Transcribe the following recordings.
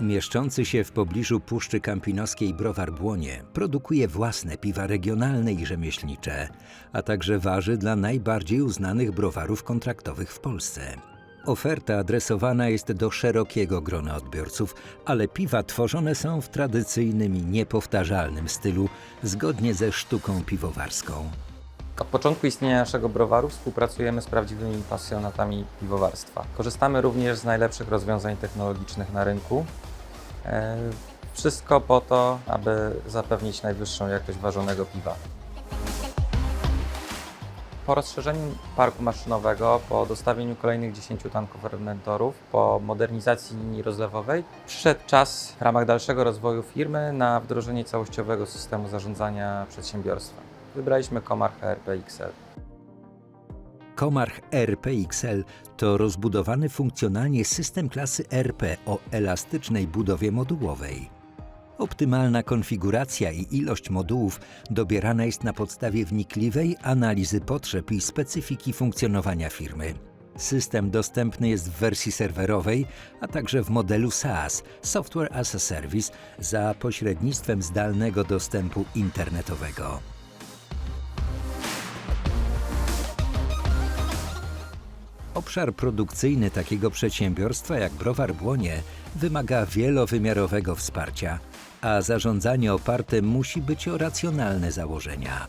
Mieszczący się w pobliżu Puszczy Kampinoskiej browar Błonie produkuje własne piwa regionalne i rzemieślnicze, a także waży dla najbardziej uznanych browarów kontraktowych w Polsce. Oferta adresowana jest do szerokiego grona odbiorców, ale piwa tworzone są w tradycyjnym i niepowtarzalnym stylu, zgodnie ze sztuką piwowarską. Od początku istnienia naszego browaru współpracujemy z prawdziwymi pasjonatami piwowarstwa. Korzystamy również z najlepszych rozwiązań technologicznych na rynku. E, Wszystko po to, aby zapewnić najwyższą jakość ważonego piwa. Po rozszerzeniu parku maszynowego, po dostawieniu kolejnych 10 tanków fermentorów, po modernizacji linii rozlewowej, przyszedł czas w ramach dalszego rozwoju firmy na wdrożenie całościowego systemu zarządzania przedsiębiorstwem. Wybraliśmy Comarch ERP XL. Comarch RPXL to rozbudowany funkcjonalnie system klasy RP o elastycznej budowie modułowej. Optymalna konfiguracja i ilość modułów dobierana jest na podstawie wnikliwej analizy potrzeb i specyfiki funkcjonowania firmy. System dostępny jest w wersji serwerowej, a także w modelu SaaS Software as a Service za pośrednictwem zdalnego dostępu internetowego. Obszar produkcyjny takiego przedsiębiorstwa jak Browar Błonie wymaga wielowymiarowego wsparcia, a zarządzanie oparte musi być o racjonalne założenia.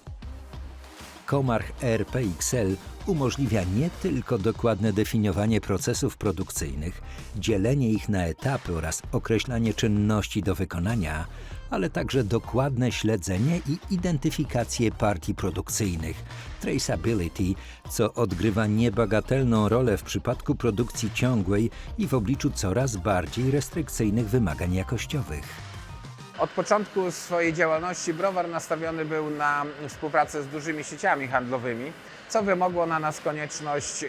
Comarch RPXL umożliwia nie tylko dokładne definiowanie procesów produkcyjnych, dzielenie ich na etapy oraz określanie czynności do wykonania, ale także dokładne śledzenie i identyfikację partii produkcyjnych, traceability, co odgrywa niebagatelną rolę w przypadku produkcji ciągłej i w obliczu coraz bardziej restrykcyjnych wymagań jakościowych. Od początku swojej działalności browar nastawiony był na współpracę z dużymi sieciami handlowymi, co wymogło na nas konieczność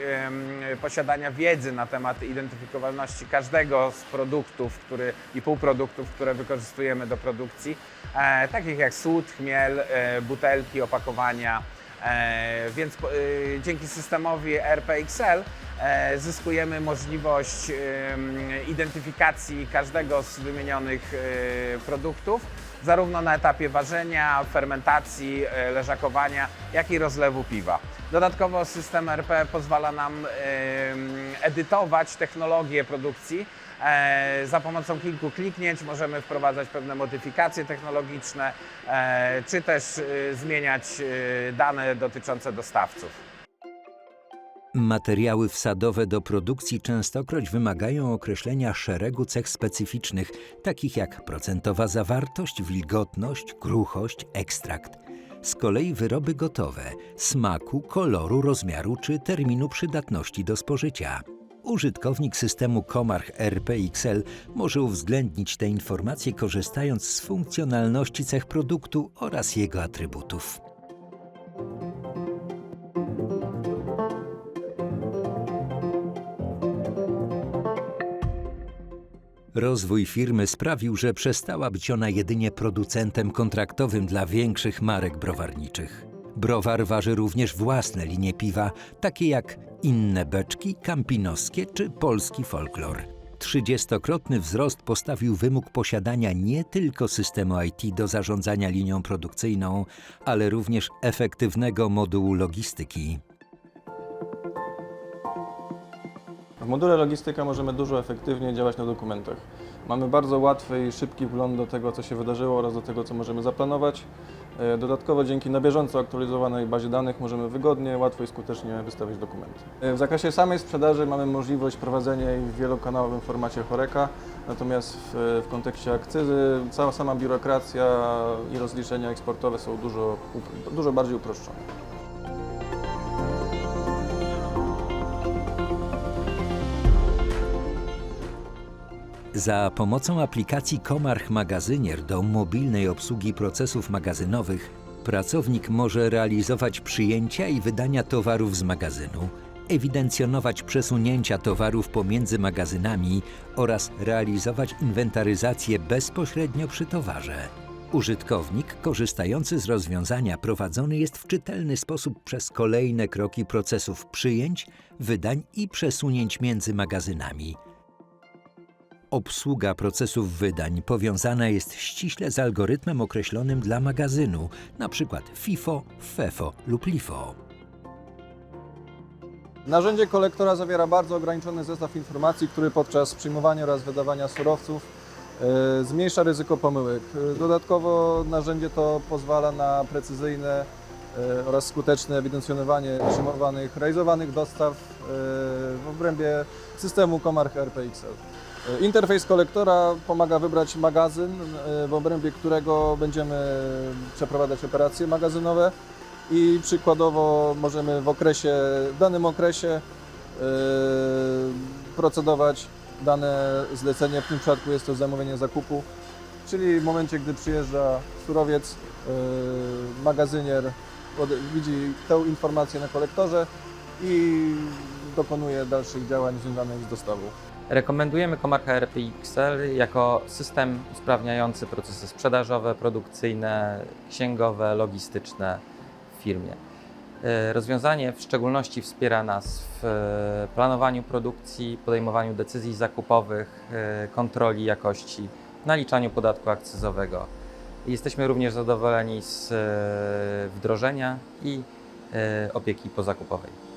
posiadania wiedzy na temat identyfikowalności każdego z produktów który, i półproduktów, które wykorzystujemy do produkcji, e, takich jak słód, chmiel, e, butelki, opakowania. E, więc e, dzięki systemowi RPXL e, zyskujemy możliwość identyfikacji każdego z wymienionych produktów, zarówno na etapie ważenia, fermentacji, e, leżakowania, jak i rozlewu piwa. Dodatkowo system RP pozwala nam edytować technologię produkcji. E, Za pomocą kilku kliknięć możemy wprowadzać pewne modyfikacje technologiczne, e, czy też zmieniać dane dotyczące dostawców. Materiały wsadowe do produkcji częstokroć wymagają określenia szeregu cech specyficznych, takich jak procentowa zawartość, wilgotność, kruchość, ekstrakt. Z kolei wyroby gotowe smaku, koloru, rozmiaru czy terminu przydatności do spożycia. Użytkownik systemu Comarch RPXL może uwzględnić te informacje korzystając z funkcjonalności cech produktu oraz jego atrybutów. Rozwój firmy sprawił, że przestała być ona jedynie producentem kontraktowym dla większych marek browarniczych. Browar waży również własne linie piwa, takie jak inne beczki, kampinoskie czy polski folklor. Trzydziestokrotny wzrost postawił wymóg posiadania nie tylko systemu IT do zarządzania linią produkcyjną, ale również efektywnego modułu logistyki. W module logistyka możemy dużo efektywniej działać na dokumentach. Mamy bardzo łatwy i szybki wgląd do tego, co się wydarzyło oraz do tego, co możemy zaplanować. E, Dodatkowo dzięki na bieżąco aktualizowanej bazie danych możemy wygodnie, łatwo i skutecznie wystawiać dokumenty. E, W zakresie samej sprzedaży mamy możliwość prowadzenia jej w wielokanałowym formacie Horeka, natomiast w, w kontekście akcyzy cała sama biurokracja i rozliczenia eksportowe są dużo, dużo bardziej uproszczone. Za pomocą aplikacji Comarch Magazynier do mobilnej obsługi procesów magazynowych pracownik może realizować przyjęcia i wydania towarów z magazynu, ewidencjonować przesunięcia towarów pomiędzy magazynami oraz realizować inwentaryzację bezpośrednio przy towarze. Użytkownik korzystający z rozwiązania prowadzony jest w czytelny sposób przez kolejne kroki procesów przyjęć, wydań i przesunięć między magazynami. Obsługa procesów wydań powiązana jest ściśle z algorytmem określonym dla magazynu, np. FIFO, FEFO lub LIFO. Narzędzie kolektora zawiera bardzo ograniczony zestaw informacji, który podczas przyjmowania oraz wydawania surowców e, zmniejsza ryzyko pomyłek. E, Dodatkowo narzędzie to pozwala na precyzyjne e, oraz skuteczne ewidencjonowanie przyjmowanych, realizowanych dostaw w obrębie systemu Comarch RPXL. E, Interfejs kolektora pomaga wybrać magazyn, e, w obrębie którego będziemy przeprowadzać operacje magazynowe i przykładowo możemy w okresie, w danym okresie yy, procedować dane zlecenie, w tym przypadku jest to zamówienie zakupu, czyli w momencie, gdy przyjeżdża surowiec, magazynier widzi tę informację na kolektorze i dokonuje dalszych działań związanych z dostawą. Rekomendujemy Comarcha RPXL jako system usprawniający procesy sprzedażowe, produkcyjne, księgowe, logistyczne w firmie. E, Rozwiązanie w szczególności wspiera nas w e, planowaniu produkcji, podejmowaniu decyzji zakupowych, e, kontroli jakości, naliczaniu podatku akcyzowego. Jesteśmy również zadowoleni z wdrożenia i opieki pozakupowej.